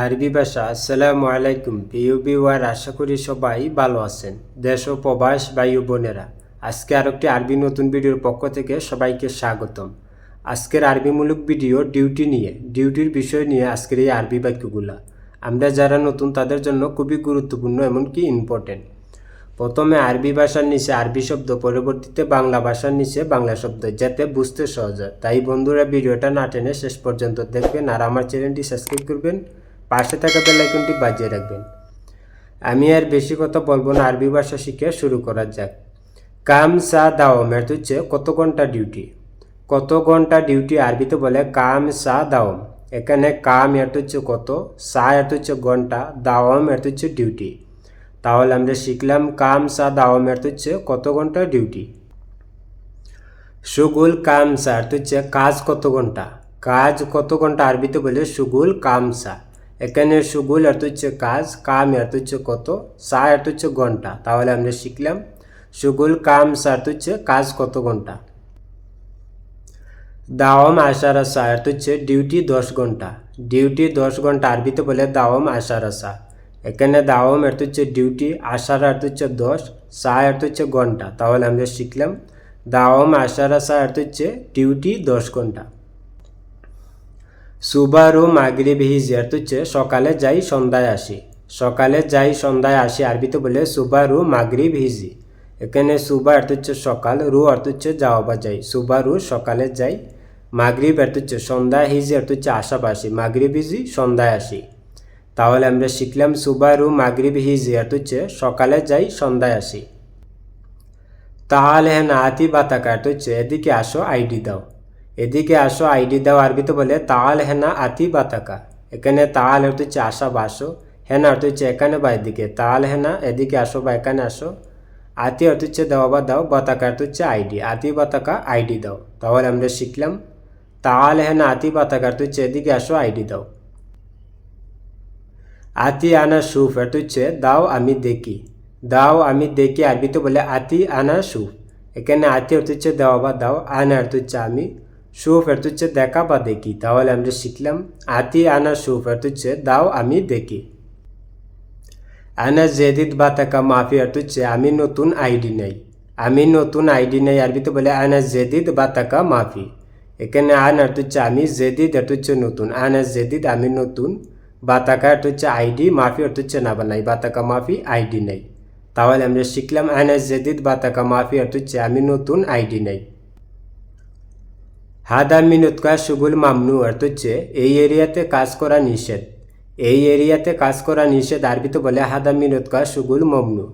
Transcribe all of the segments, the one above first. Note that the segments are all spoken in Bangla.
আরবি ভাষা, আসসালামু আলাইকুম প্রিয় বিওয়ার আশা করি সবাই ভালো আছেন। দেশ ও প্রবাস বায়ু বোনেরা, আজকে আর একটি আরবি নতুন ভিডিওর পক্ষ থেকে সবাইকে স্বাগতম। আজকের আরবিমূলক ভিডিও ডিউটি নিয়ে, ডিউটির বিষয় নিয়ে আজকের এই আরবি বাক্যগুলা। আমরা যারা নতুন, তাদের জন্য খুবই গুরুত্বপূর্ণ এমনকি ইম্পর্টেন্ট প্রথমে আরবি ভাষার নিচে আরবি শব্দ, পরবর্তীতে বাংলা ভাষার নিচে বাংলা শব্দ, যাতে বুঝতে সহজ হয়। তাই বন্ধুরা, ভিডিওটা না টেনে শেষ পর্যন্ত দেখবেন আর আমার চ্যানেলটি সাবস্ক্রাইব করবেন। পাশে থাকা বেল আইকনটি বাজিয়ে রাখবেন। আমি আর বেশি কথা বলব না, আরবি ভাষা শিখে শুরু করা যাক। কাম সা দাওম এর হচ্ছে কত ঘণ্টা ডিউটি। কত ঘণ্টা ডিউটি আরবিতে বলে কাম সা দাওম এখানে কাম এর হচ্ছে কত, সা এর হচ্ছে ঘণ্টা দাওম এর হচ্ছে ডিউটি। তাহলে আমরা শিখলাম কাম সা দাওম এর হচ্ছে কত ঘণ্টা ডিউটি। সুগুল কাম সা এর হচ্ছে কাজ কত ঘণ্টা। কাজ কত ঘণ্টা আরবিতে বলে সুগুল কামসা এখানে সুগুল এত হচ্ছে কাজ, কাম এত হচ্ছে কত, সা এত হচ্ছে ঘণ্টা। তাহলে আমরা শিখলাম সুগুল, কাম, সা এত হচ্ছে কাজ কত ঘণ্টা। দাওয়াম, আশার আসা এত হচ্ছে ডিউটি দশ ঘণ্টা। ডিউটি দশ ঘণ্টা আরবিতে বলে দাওয়াম, আশার আসা এখানে দাওয়াম এত হচ্ছে ডিউটি, আশার অর্থ হচ্ছে দশ, সা অর্থ হচ্ছে ঘণ্টা। তাহলে আমরা শিখলাম দাওয়াম, আশার আসা অর্থ হচ্ছে ডিউটি দশ ঘণ্টা। সুবারু মাগরিব হিজি অর্থ হচ্ছে সকালে যাই সন্ধ্যায় আসি। সকালে যাই সন্ধ্যায় আসি, আরবিতে বলে সুবারু মাগরিব হিজি। এখানে সুবা অর্থ হচ্ছে সকাল, রু অর্থ হচ্ছে যাওয়া বা যাই। সুবারু সকালে যাই, মাগরিব অর্থ হচ্ছে সন্ধ্যায় হিজি অর্থ হচ্ছে আশাপাশি মাগরিব হিজি সন্ধ্যায় আসি। তাহলে আমরা শিখলাম সুবারু মাগরিব হিজি অর্থ হচ্ছে সকালে যাই সন্ধ্যায় আসি। তাহলে হ্যাঁ আতি বাতাকা অর্থ হচ্ছে এদিকে আসো, আইডি দাও। এদিকে আসো, আইডি দাও আরবিতে বলে, তাল হেনা আতি বাতাকা। এখানে তাল হচ্ছে আসা বা আসো, হেনা অর্থ হচ্ছে এখানে বা এদিকে। তাল হেনা, এদিকে আসো বা এখানে আসো। আতি অর্থ হচ্ছে দেওয়া বা দাও, বাতাকা অর্থ হচ্ছে আইডি। আতি, বাতাকা, আইডি দাও। তাহলে আমরা শিখলাম, তাল হেনা, আতি, বাতাকা অর্থ হচ্ছে এদিকে আসো, আইডি দাও। আতি, আনা, সুফ অর্থ হচ্ছে দাও, আমি দেখি। দাও, আমি দেখি, আরবিতে বলে আতি, আনা, সুফ। এখানে আতি অর্থ হচ্ছে দেওয়া বা দাও, আনা অর্থ হচ্ছে আমি। সুফ হচ্ছে দেখা বা দেখি। তাহলে আমরা শিখলাম, আতি আনা সুফ অর্থ হচ্ছে দাও আমি দেখি। আনা জেদিদ বা তাকা মাফি অর্থ হচ্ছে আমি নতুন আইডি নেই। আমি নতুন আইডি নেই আরবিতে বলে আনা জেদিদ বা তাকা মাফি। এখানে আন হচ্ছে আমি জেদিদ অর্থ হচ্ছে নতুন। আনা জেদিদ, আমি নতুন। বাতাকা অর্থ হচ্ছে আইডি, মাফি অর্থ হচ্ছে না বানাই বাতাকা মাফি আইডি নেই। তাহলে আমরা শিখলাম, আনা জেদিদ বাতাকা মাফি অর্থ হচ্ছে আমি নতুন আইডি নেই। হাদা মিনুত কা সুগুল মামনু অর্থ হচ্ছে, এই এরিয়াতে কাজ করা নিষেধ। এই এরিয়াতে কাজ করা নিষেধ আরবিতে বলে, হাদা মিনুত কা সুগুল মমনু।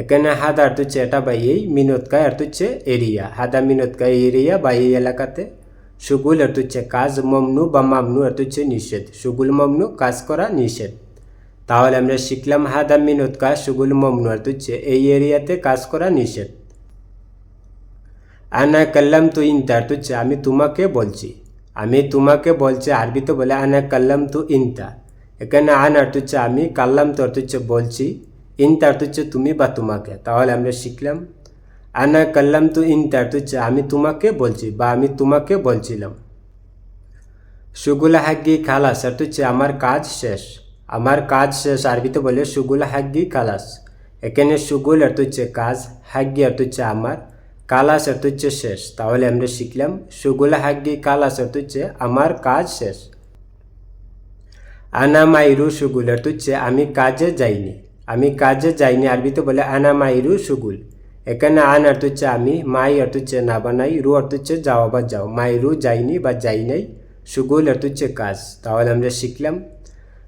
এখানে হাদা অর্থ হচ্ছে, এটা বা এই, মিনুত কা অর্থ হচ্ছে এরিয়া। হাদা কা এরিয়া বা এই এলাকাতে সুগুল অর্থ হচ্ছে, কাজ মমনু বা মামনু অর্থ হচ্ছে নিষেধ। সুগুল মমনু, কাজ করা নিষেধ। তাহলে আমরা শিখলাম, হাদা মিনুত কা সুগুল মমনু অর্থ হচ্ছে, এই এরিয়াতে কাজ করা নিষেধ। আনা কাল্লাম তু ইনতা হচ্ছে আমি তোমাকে বলছি আমি তোমাকে বলছি আরবিতে বলে আনা কাল্লাম তু ইনতা এখানে আন অর্থ আমি কাল্লাম তো অর্থ বলছি ইনতা অর্থ তুমি বা তোমাকে তাহলে আমরা শিখলাম, আনা কাল্লাম তু ইনতা অর্থ আমি তোমাকে বলছি বা আমি তোমাকে বলছিলাম সুগুলা হাগ্গি খালাস অর্থ আমার কাজ শেষ আমার কাজ শেষ আরবিতে বলে সুগুলা হাগ্গি খালাস এখানে সুগুল অর্থ কাজ হাগ্গি অর্থ আমার কালাস অর্থ হচ্ছে শেষ। তাহলে আমরা শিখলাম, সুগুলা হাগ্গি কালাস অর্থ হচ্ছে আমার কাজ শেষ। আনা মাইরু সুগুল অর্থ হচ্ছে আমি কাজে যাইনি। আমি কাজে যাইনি, আরবিতে বলে আনা মাইরু সুগুল। এখানে আন অর্থ হচ্ছে আমি, মাই অর্থ হচ্ছে না বানাই, রু অর্থ হচ্ছে যাওয়া বা যাও। মাইরু যাইনি বা যাই নাই, সুগুল হচ্ছে কাজ। তাহলে আমরা শিখলাম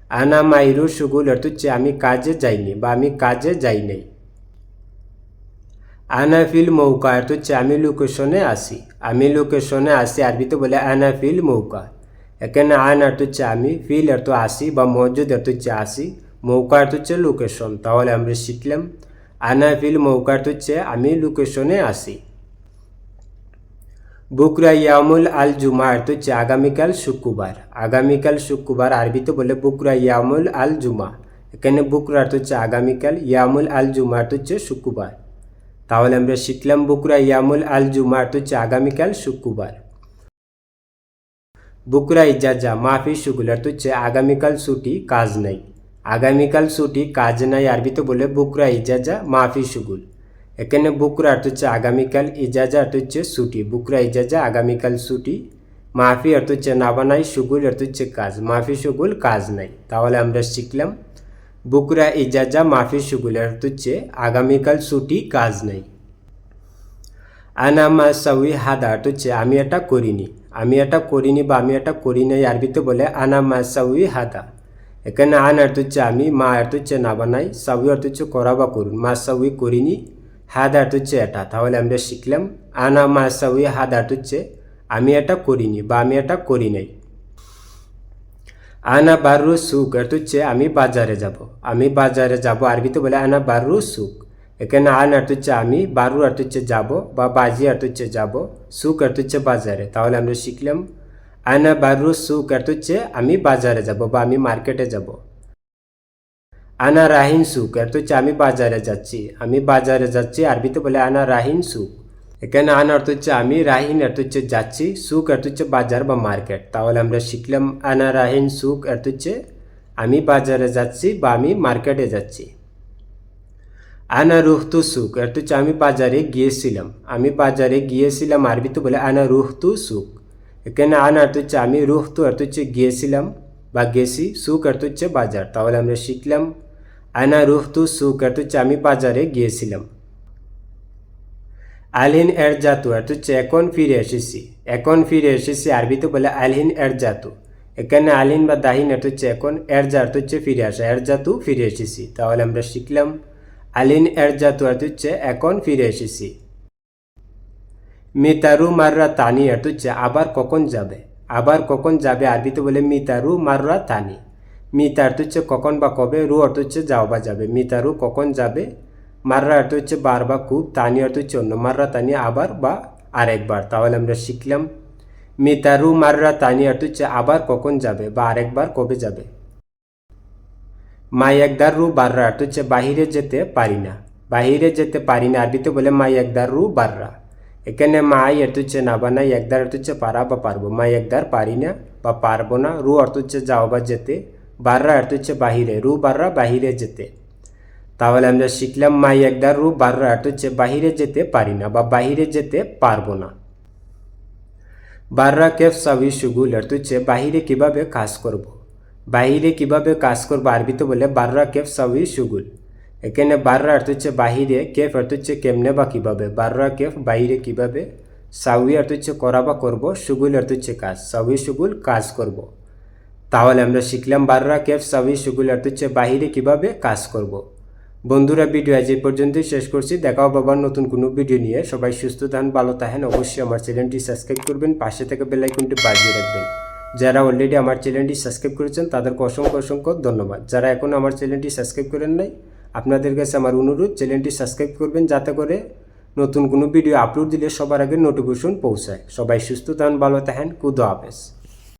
আনা মাইরু সুগুল হচ্ছে আমি কাজে যাইনি বা আমি কাজে যাই নাই। আনাফিল মৌকা অর্থ হচ্ছে আমি লোকেশনে আসি। আমি লোকেশনে আসি আরবিতে বলে আনাফিল মৌকা। এখানে আন অর্থ হচ্ছে আমি ফিল অর্থ আসি বা মসজিদ অর্থ হচ্ছে আসি। মৌকা অর্থ হচ্ছে লোকেশন, তাহলে আমরা শিখলাম। আনাফিল মৌকা অর্থ হচ্ছে আমি লোকেশনে আসি। বুকরা ইয়ামুল আল জুমা অর্থ হচ্ছে আগামীকাল শুক্রবার। আগামীকাল শুক্রবার আরবিতে বলে বুকরা ইয়ামুল আল জুমা। এখানে বুকরা অর্থ হচ্ছে আগামীকাল, ইয়ামুল আল জুমা অর্থ হচ্ছে শুক্রবার। তাহলে আমরা শিখলাম বুকরা ইয়ামুল আল জুমা হচ্ছে আগামীকাল শুক্রবার। বুকরা ইজাজা মাফি সুগুল অর্থ হচ্ছে আগামীকাল ছুটি, কাজ নাই। আগামীকাল ছুটি, কাজ নাই আরবিতে বলে বুকরা ইজাজা মাফি শুকুল এখানে বুকরা অর্থ হচ্ছে আগামীকাল ইজাজা অর্থ হচ্ছে ছুটি। বুকরা ইজাজা আগামীকাল ছুটি মাফি অর্থ হচ্ছে না বানাই সুগুল অর্থ হচ্ছে কাজ। মাফি সুগুল কাজ নাই। তাহলে আমরা শিখলাম বুকরা ইজাজা মাফি সুগুল অর্থ হচ্ছে, আগামীকাল ছুটি, কাজ নাই। আনামা সাউই হাদা হচ্ছে আমি এটা করিনি। আমি এটা করিনি বা আমি এটা করি নাই আরবিতে বলে আনামা সাউই হাদা। এখানে আন আর তুচ্ছে আমি, মা অর্থ হচ্ছে না বানাই সাউই অর্থ হচ্ছে করা বা করুন। মা সাউই করিনি, হাদা হচ্ছে এটা। তাহলে আমরা শিখলাম, আনা মা সাউই হাদা হচ্ছে আমি এটা করিনি বা আমি এটা করি নাই। আনা বারু সুক অর্থ হচ্ছে আমি বাজারে যাব। আমি বাজারে যাব, আরবিতে বলে আনা বারু সুক এখানে আন অর্থ হচ্ছে আমি বারু অর্থ হচ্ছে যাব, বা বাজি অর্থ হচ্ছে যাব সুক অর্থ হচ্ছে বাজারে। তাহলে আমরা শিখলাম, আনা বারু সুক অর্থ হচ্ছে আমি বাজারে যাব, বা আমি মার্কেটে যাব। আনা রাহিন সুক অর্থ হচ্ছে আমি বাজারে যাচ্ছি। আমি বাজারে যাচ্ছি, আরবিতে বলে আনা রাহিন সুক এখানে আন অর্থ হচ্ছে আমি রাহিন অর্থ হচ্ছে যাচ্ছি, সুখ অর্থ হচ্ছে বাজার বা মার্কেট। তাহলে আমরা শিখলাম আনা রাহিন সুক অর্থ হচ্ছে আমি বাজারে যাচ্ছি বা আমি মার্কেটে যাচ্ছি। আনা রুহতু সুক অর্থ হচ্ছে আমি বাজারে গিয়েছিলাম। আমি বাজারে গিয়েছিলাম, আরবিতে বলে আনা রুহতু সুক এখানে আনা অর্থ হচ্ছে আমি রুহতু অর্থ হচ্ছে গিয়েছিলাম বা গেছি, সুখ অর্থ হচ্ছে বাজার। তাহলে আমরা শিখলাম আনা রুহতু সুক অর্থ হচ্ছে আমি বাজারে গিয়েছিলাম। আলহিন এর জাতু অর্থ হচ্ছে এখন ফিরে এসেছি। এখন ফিরে এসেছি আরবিতে বলে আলহিন এর জাতু। এখানে আলিন বা দাহিন অর্থ হচ্ছে এখন এর জা অর্থ হচ্ছে ফিরে আসা। এর জাতু ফিরে এসেছি। তাহলে আমরা শিখলাম আলিন এর জাতু অর্থ হচ্ছে এখন ফিরে এসেছি। মিতারু মাররা তানি অর্থ হচ্ছে আবার কখন যাবে? আবার কখন যাবে? আরবিতে বলে মিতারু মাররা তানি। মিতা অর্থ হচ্ছে কখন বা কবে? রু অর্থ হচ্ছে যাও বা যাবে। মিতারু কখন যাবে? মাররা অর্থ হচ্ছে বার বা খুব তানি অর্থ হচ্ছে অন্য মাররা, তানি আবার বা আরেকবার। তাহলে আমরা শিখলাম, মিতারু, মাররা, তানি অর্থ হচ্ছে আবার কখন যাবে বা আরেকবার কবে যাবে। মাই একদার রু বাররা অর্থ হচ্ছে বাহিরে যেতে পারি না। বাহিরে যেতে পারি না, আরবিতে বলে মাই একদার রু বাররা। এখানে মাই অর্থ হচ্ছে না বা নাই, একদার অর্থ হচ্ছে পারা বা পারব। মাই একদার পারি না বা পারব না, রু অর্থ হচ্ছে যাও বা যেতে। বাররা অর্থ হচ্ছে বাহিরে, রু, বাররা বাহিরে যেতে। তাহলে আমরা শিখলাম, মাই একদার রু বাররা অর্থ হচ্ছে বাহিরে যেতে পারি না বা বাহিরে যেতে পারব না বাররা কেফ সাবি সুগুল অর্থ হচ্ছে বাহিরে কীভাবে কাজ করব। বাহিরে কীভাবে কাজ করব আরবিতে বলে বাররা কেফ সাবি সুগুল এখানে বাররা অর্থ হচ্ছে বাহিরে, কেফ অর্থ হচ্ছে কেমনে বা কীভাবে বাররা কেফ বাহিরে কীভাবে সাউই অর্থ হচ্ছে করা বা করব সুগুল অর্থ হচ্ছে কাজ সাউই সুগুল কাজ করব। তাহলে আমরা শিখলাম বাররা কেফ সাউই সুগুল অর্থ হচ্ছে বাহিরে কীভাবে কাজ করব। বন্ধুরা, ভিডিও আজ এই পর্যন্তই শেষ করছি। দেখাও বাবার নতুন কোনো ভিডিও নিয়ে। সবাই সুস্থ থাকেন, ভালো থাকেন। অবশ্যই আমার চ্যানেলটি সাবস্ক্রাইব করবেন, পাশে থেকে বেলাইকনটি বাজিয়ে রাখবেন। যারা অলরেডি আমার চ্যানেলটি সাবস্ক্রাইব করেছেন, তাদেরকে অসংখ্য অসংখ্য ধন্যবাদ। যারা এখন আমার চ্যানেলটি সাবস্ক্রাইব করেন নাই, আপনাদের কাছে আমার অনুরোধ, চ্যানেলটি সাবস্ক্রাইব করবেন যাতে করে নতুন কোনো ভিডিও আপলোড দিলে সবার আগে নোটিফিকেশন পৌঁছায়। সবাই সুস্থ থাকেন, ভালো থাকেন। কুদো হাফেজ।